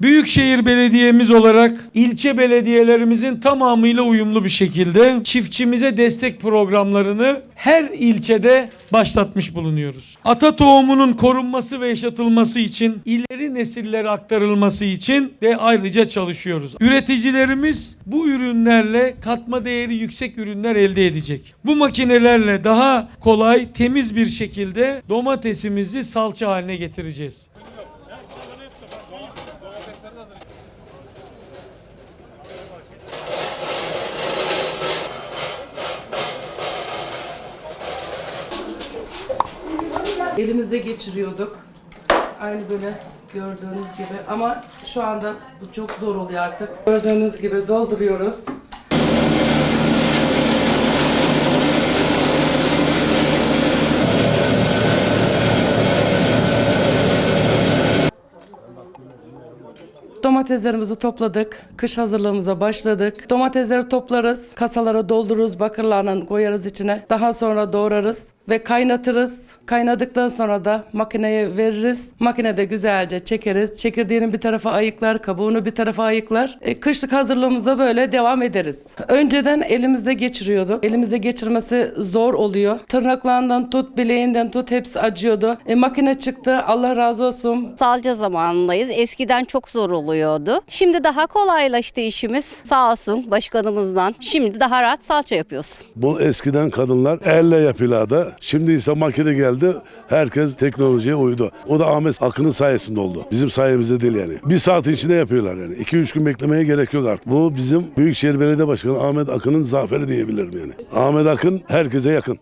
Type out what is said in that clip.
Büyükşehir Belediyemiz olarak ilçe belediyelerimizin tamamıyla uyumlu bir şekilde çiftçimize destek programlarını her ilçede başlatmış bulunuyoruz. Ata tohumunun korunması ve yaşatılması için ileri nesillere aktarılması için de ayrıca çalışıyoruz. Üreticilerimiz bu ürünlerle katma değeri yüksek ürünler elde edecek. Bu makinelerle daha kolay, temiz bir şekilde domatesimizi salça haline getireceğiz. Elimizde geçiriyorduk. Aynı böyle gördüğünüz gibi ama şu anda bu çok zor oluyor artık. Gördüğünüz gibi dolduruyoruz. Domateslerimizi topladık. Kış hazırlığımıza başladık. Domatesleri toplarız. Kasalara doldururuz. Bakırlarla koyarız içine. Daha sonra doğrarız ve kaynatırız. Kaynadıktan sonra da makineye veririz. Makinede güzelce çekeriz. Çekirdeğini bir tarafa ayıklar, kabuğunu bir tarafa ayıklar. E, kışlık hazırlığımıza böyle devam ederiz. Önceden elimizde geçiriyorduk. Elimizde geçirmesi zor oluyor. Tırnaklarından tut, bileğinden tut hepsi acıyordu. E, makine çıktı. Allah razı olsun. Salca zamanındayız. Eskiden çok zor oluyordu. Şimdi daha kolaylaştı işimiz. Sağ olsun başkanımızdan. Şimdi daha rahat salça yapıyoruz. Bu eskiden kadınlar elle yapıyorlardı. Şimdi ise makine geldi. Herkes teknolojiye uydu. O da Ahmet Akın'ın sayesinde oldu. Bizim sayemizde değil yani. Bir saat içinde yapıyorlar yani. 2-3 gün beklemeye gerek yok artık. Bu bizim Büyükşehir Belediye Başkanı Ahmet Akın'ın zaferi diyebilirim yani. Ahmet Akın herkese yakın.